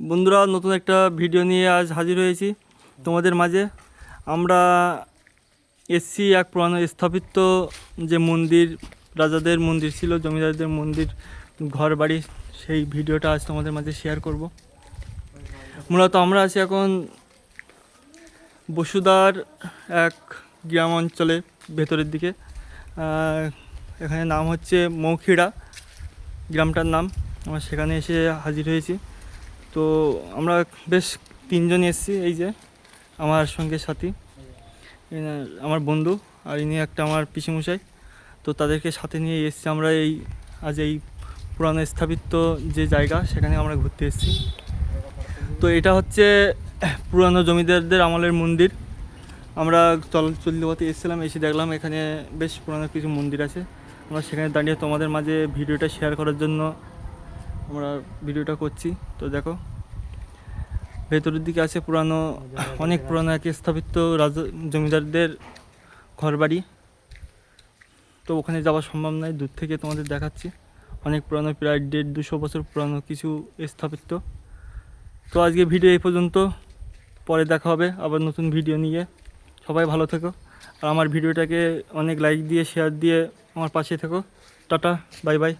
বন্ধুরা, নতুন একটা ভিডিও নিয়ে আজ হাজির হয়েছি তোমাদের মাঝে। আমরা এসছি এক পুরানো স্থাপিত যে মন্দির, রাজাদের মন্দির ছিল, জমিদারদের মন্দির ঘর বাড়ি সেই ভিডিওটা আজ তোমাদের মাঝে শেয়ার করব। মূলত আমরা আছি এখন বসুদার এক গ্রাম অঞ্চলে, ভেতরের দিকে। এখানে নাম হচ্ছে মৌখিড়া, গ্রামটার নাম। আমরা সেখানে এসে হাজির হয়েছি। তো আমরা বেশ তিনজন এসেছি, এই যে আমার সঙ্গে সাথী আমার বন্ধু আর ইনি একটা আমার পিসিমশাই। তো তাদেরকে সাথে নিয়ে এসেছি আমরা এই, আজ এই পুরানো স্থাপিত যে জায়গা, সেখানে আমরা ঘুরতে এসেছি। তো এটা হচ্ছে পুরানো জমিদারদের আমলের মন্দির। আমরা চল চল্লিপথে এসেছিলাম, এসে দেখলাম এখানে বেশ পুরানো কিছু মন্দির আছে। আমরা সেখানে দাঁড়িয়ে তোমাদের মাঝে ভিডিওটা শেয়ার করার জন্য আমরা ভিডিওটা করছি। তো দেখো, ভেতরের দিকে আছে পুরানো, অনেক পুরানো এক স্থাপিত রাজ, জমিদারদের ঘরবাড়ি। তো ওখানে যাওয়া সম্ভব নয়, দূর থেকে তোমাদের দেখাচ্ছি। অনেক পুরানো, প্রায় দেড় দুশো বছর পুরানো কিছু স্থাপিত। তো আজকে ভিডিও এই পর্যন্ত। পরে দেখা হবে আবার নতুন ভিডিও নিয়ে। সবাই ভালো থেকো। আর আমার ভিডিওটাকে অনেক লাইক দিয়ে শেয়ার দিয়ে আমার পাশে থেকো। Tata bye bye